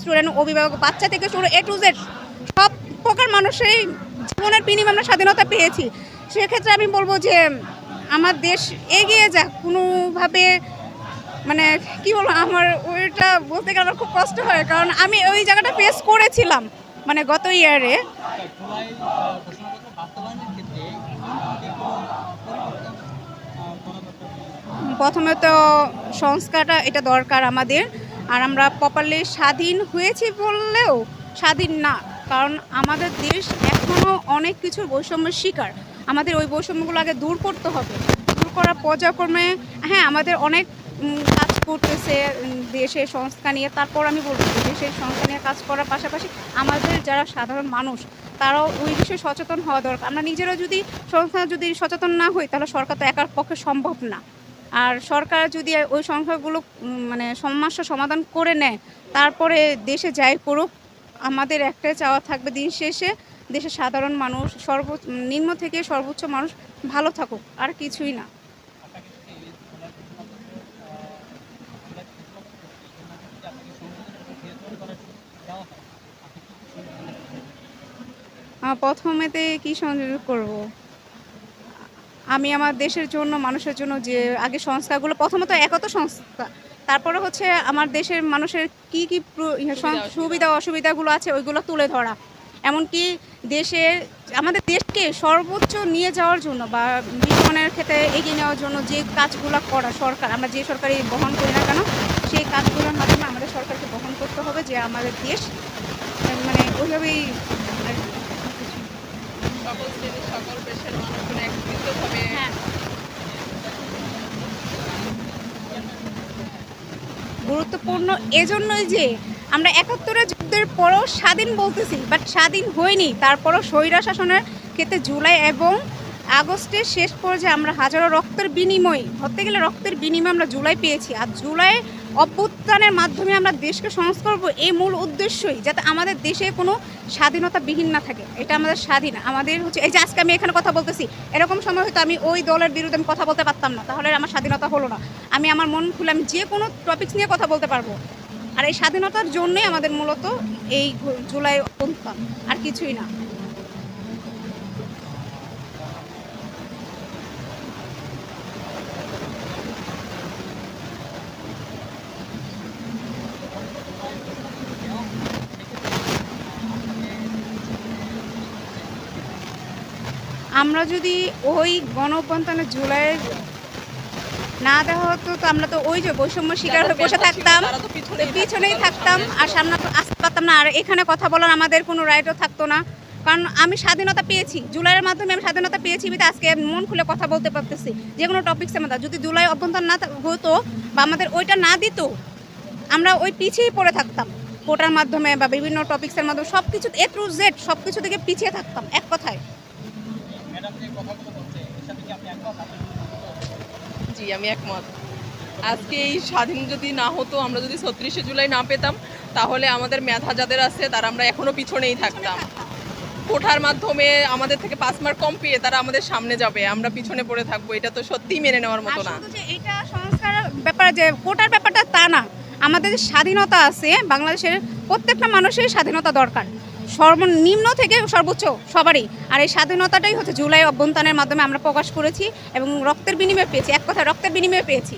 Student অভিভাবক, বাচ্চা থেকে শুরু এ টু জেড সব প্রকার মানুষেরই জীবনের বিনিময়ে আমরা স্বাধীনতা পেয়েছি। সেক্ষেত্রে আমি বলব যে, আমার দেশ এগিয়ে যাক, কোনোভাবে মানে কি বলব, আমার ওইটা বলতে গেলে আমার খুব কষ্ট হয়, কারণ আমি ওই জায়গাটা ফেস করেছিলাম মানে গত ইয়ারে প্রথমে তো সংস্কারটা, এটা দরকার আমাদের। আর আমরা প্রপারলি স্বাধীন হয়েছি বললেও স্বাধীন না, কারণ আমাদের দেশ এখনও অনেক কিছুর বৈষম্যের শিকার। আমাদের ওই বৈষম্যগুলো আগে দূর করতে হবে। দূর করার পর্যায়ক্রমে হ্যাঁ আমাদের অনেক কাজ করতেছে দেশের সংস্থা নিয়ে। তারপর আমি বলব, দেশের সংস্থা নিয়ে কাজ করার পাশাপাশি আমাদের যারা সাধারণ মানুষ, তারাও ওই বিষয়ে সচেতন হওয়া দরকার। আমরা নিজেরাও যদি সংস্থা যদি সচেতন না হই, তাহলে সরকার তো একার পক্ষে সম্ভব না। আর সরকার যদি ওই সংখ্যাগুলো মানে সমস্যা সমাধান করে নেয়, তারপরে দেশে যাই করুক, আমাদের একটাই চাওয়া থাকবে দিন শেষে দেশের সাধারণ মানুষ, সর্ব, নিম্ন থেকে সর্বোচ্চ মানুষ ভালো থাকুক, আর কিছুই না। প্রথমেতে কি সংযোগ করব? আমি আমার দেশের জন্য মানুষের জন্য যে আগে সংস্কারগুলো প্রথমত একত সংস্থা তারপরে হচ্ছে আমার দেশের মানুষের কি কি ইয়ে সুবিধা অসুবিধাগুলো আছে ওইগুলো তুলে ধরা। এমনকি দেশের আমাদের দেশকে সর্বোচ্চ নিয়ে যাওয়ার জন্য বা বিজ্ঞানের ক্ষেত্রে এগিয়ে নেওয়ার জন্য যে কাজগুলো করা সরকার আমরা যে সরকারি বহন করি না কেন সেই কাজগুলোর মাধ্যমে আমাদের সরকারকে বহন করতে হবে যে আমাদের দেশ মানে ওইভাবেই সকল শ্রেণির সকল পেশার মানুষজন হ্যাঁ গুরুত্বপূর্ণ। এজন্যই যে আমরা একাত্তরে যুদ্ধের পরও স্বাধীন বলতেছি বাট স্বাধীন হয়নি। তারপরও স্বৈরা শাসনের ক্ষেত্রে জুলাই এবং আগস্টের শেষ পর্যায়ে আমরা হাজারো রক্তের বিনিময়, ধরতে গেলে রক্তের বিনিময়ে আমরা জুলাই পেয়েছি। আর জুলাই অভ্যুত্থানের মাধ্যমে আমরা দেশকে সংস্কার করব এই মূল উদ্দেশ্যই, যাতে আমাদের দেশে কোনো স্বাধীনতা বিহীন না থাকে। এটা আমাদের স্বাধীন, আমাদের হচ্ছে, এই যে আজকে আমি এখানে কথা বলতেছি, এরকম সময় হয়তো আমি ওই দলের বিরুদ্ধে আমি কথা বলতে পারতাম না, তাহলে আমার স্বাধীনতা হলো না। আমি আমার মন খুলে আমি যে কোনো টপিকস নিয়ে কথা বলতে পারব। আর এই স্বাধীনতার জন্যই আমাদের মূলত এই জুলাই অভ্যুত্থান, আর কিছুই না। আমরা যদি ওই গণ অভ্যন্তরের জুলাইয়ের না দেওয়া হতো তো আমরা তো ওই যে বৈষম্য শিকার হয়ে বসে থাকতাম পিছনেই থাকতাম আর সামনে তো আসতে পারতাম না। আর এখানে কথা বলার আমাদের কোনো রাইটও থাকতো না। কারণ আমি স্বাধীনতা পেয়েছি। জুলাইয়ের মাধ্যমে আমি স্বাধীনতা পেয়েছি বিধে আজকে মন খুলে কথা বলতে পারতেছি। যে কোনো টপিক্সের মধ্যে। যদি জুলাই অভ্যন্তর না হতো বা আমাদের ওইটা না দিত আমরা ওই পিছিয়েই পড়ে থাকতাম। কোটার মাধ্যমে বা বিভিন্ন টপিক্সের মাধ্যমে সব কিছু এ টু জেড সব কিছু থেকে পিছিয়ে থাকতাম এক কথায়। জি আমি একমত। আজকে এই স্বাধীন যদি না হতো আমরা যদি ছত্রিশে জুলাই না পেতাম তাহলে আমাদের মেধা যাদের আছে তারা আমরা এখনও পিছনেই থাকতাম। কোঠার মাধ্যমে আমাদের থেকে পাঁচ মার্ক কম পেয়ে তারা আমাদের সামনে যাবে আমরা পিছনে পড়ে থাকব এটা তো সত্যিই মেনে নেওয়ার মতো না। এটা সংস্কার ব্যাপার যে কোটার ব্যাপারটা তা না আমাদের যে স্বাধীনতা আছে বাংলাদেশের প্রত্যেকটা মানুষের স্বাধীনতা দরকার। সর্বনিম্ন থেকে সর্বোচ্চ সবারই। আর এই স্বাধীনতাটাই হচ্ছে জুলাই অভ্যন্তরের মাধ্যমে আমরা প্রকাশ করেছি এবং রক্তের বিনিময়ে পেয়েছি। এক কথা রক্তের বিনিময়ে পেয়েছি।